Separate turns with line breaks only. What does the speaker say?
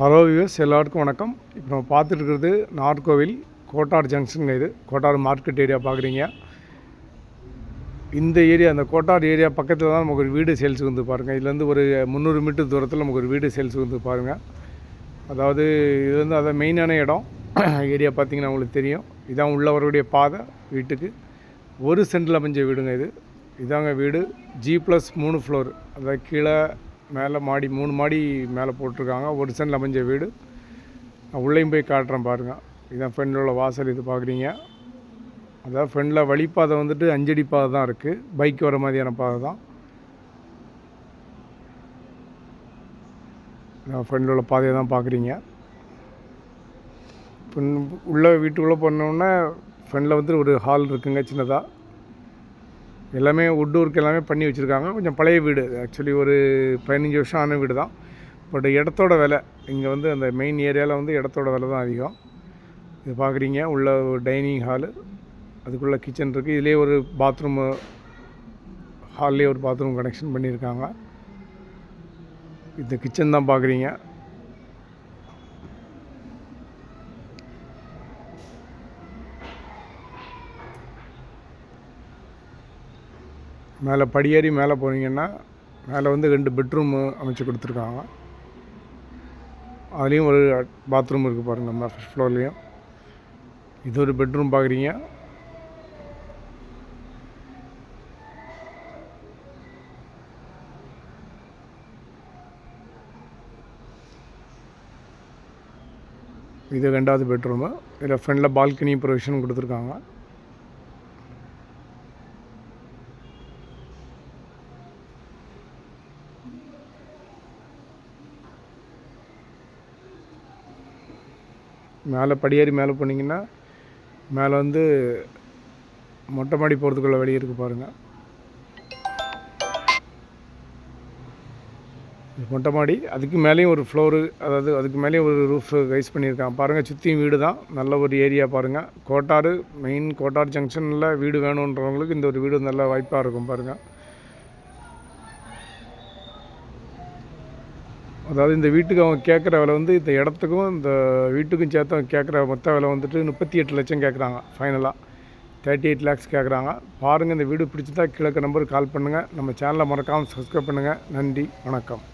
Hello views எல்லாருக்கும் வணக்கம். இப்போ நம்ம பார்த்துட்டு இருக்கிறது நார்கோவில் கோட்டார் ஜங்ஷன் இது. கோட்டார் மார்க்கெட் ஏரியா பார்க்குறீங்க. இந்த ஏரியா அந்த கோட்டார் ஏரியா பக்கத்தில் தான் நமக்கு ஒரு வீடு சேல்ஸுக்கு வந்து பாருங்கள் இதுலேருந்து ஒரு முந்நூறு மீட்டர் தூரத்தில் நமக்கு ஒரு வீடு சேல்ஸுக்கு வந்து பாருங்கள் அதாவது இது வந்து அதை மெயினான இடம். ஏரியா பார்த்தீங்கன்னா உங்களுக்கு தெரியும். இதான் உள்ளவருடைய பாதை வீட்டுக்கு. ஒரு சென்டில் அமைஞ்ச வீடுங்க இது. இதாங்க வீடு. ஜி ப்ளஸ் மூணு ஃப்ளோர் அதாவது கீழே மேலே மாடி மூணு மாடி மேலே போட்டிருக்காங்க. ஒரு சென்டில் அமைஞ்ச வீடு. நான் உள்ளேயும் போய் காட்டுறேன் பாருங்கள் இதான் ஃப்ரெண்டில் உள்ள வாசல் இது பார்க்குறீங்க. அதாவது ஃப்ரெண்டில் வழிப்பாதை வந்துட்டு அஞ்சடி பாதை தான் இருக்குது பைக் வர மாதிரியான பாதை தான். ஃப்ரெண்டில் உள்ள பாதையை தான் பார்க்குறீங்க. இப்போ உள்ள வீட்டுக்குள்ளே போனோன்னே ஃப்ரெண்டில் வந்துட்டு ஒரு ஹால் இருக்குங்க சின்னதாக எல்லாமே வுட் ஒர்க் எல்லாமே பண்ணி வச்சுருக்காங்க. கொஞ்சம் பழைய வீடு. ஆக்சுவலி ஒரு பதினஞ்சு வருஷம் ஆன வீடு தான். பட் இடத்தோட விலை இங்கே வந்து அந்த மெயின் ஏரியாவில் வந்து இடத்தோட விலை தான் அதிகம். இது பார்க்குறீங்க உள்ள ஒரு டைனிங் ஹாலு அதுக்குள்ளே கிச்சன் இருக்குது இதுலேயே ஒரு பாத்ரூமு ஹால்லேயே ஒரு பாத்ரூம் கனெக்ஷன் பண்ணியிருக்காங்க இந்த கிச்சன் தான் பார்க்குறீங்க மேலே படியேறி மேலே போனீங்கன்னா மேலே வந்து ரெண்டு பெட்ரூமு அமைச்சு கொடுத்துருக்காங்க. அதுலேயும் ஒரு பாத்ரூம் இருக்குது பாருங்கள் நம்ம ஃபஸ்ட் ஃப்ளோர்லேயும் இது ஒரு பெட்ரூம் பார்க்குறீங்க இது ரெண்டாவது பெட்ரூமு. இதில் ஃப்ரண்டில் பால்கனி ப்ரொவிஷன் கொடுத்துருக்காங்க. மேலே படியேறி மேலே போனீங்கன்னா மேலே வந்து மொட்டை மாடி போகிறதுக்குள்ள வழி இருக்குது பாருங்கள் மொட்டை மாடி அதுக்கு மேலேயும் ஒரு ஃப்ளோரு அதாவது அதுக்கு மேலேயும் ஒரு ரூஃப் ரைஸ் பண்ணியிருக்கான் பாருங்கள் சுற்றியும் வீடு தான். நல்ல ஒரு ஏரியா பாருங்கள் கோட்டாறு மெயின் கோட்டார் ஜங்ஷனில் வீடு வேணுன்றவங்களுக்கு இந்த ஒரு வீடு நல்ல வாய்ப்பாக இருக்கும் பாருங்கள் அதாவது இந்த வீட்டுக்கு அவங்க கேட்குற விலை வந்து இந்த இடத்துக்கும் இந்த வீட்டுக்கும் சேர்த்து அவங்க கேட்குற மொத்த விலை வந்துட்டு முப்பத்தி எட்டு லட்சம் கேட்குறாங்க ஃபைனலாக தேர்ட்டி எயிட் லேக்ஸ் கேட்குறாங்க. பாருங்கள் இந்த வீடு பிடிச்சிருந்தா கிழக்கு நம்பருக்கு கால் பண்ணுங்கள் நம்ம சேனலை மறக்காமல் சப்ஸ்கிரைப் பண்ணுங்கள் நன்றி வணக்கம்.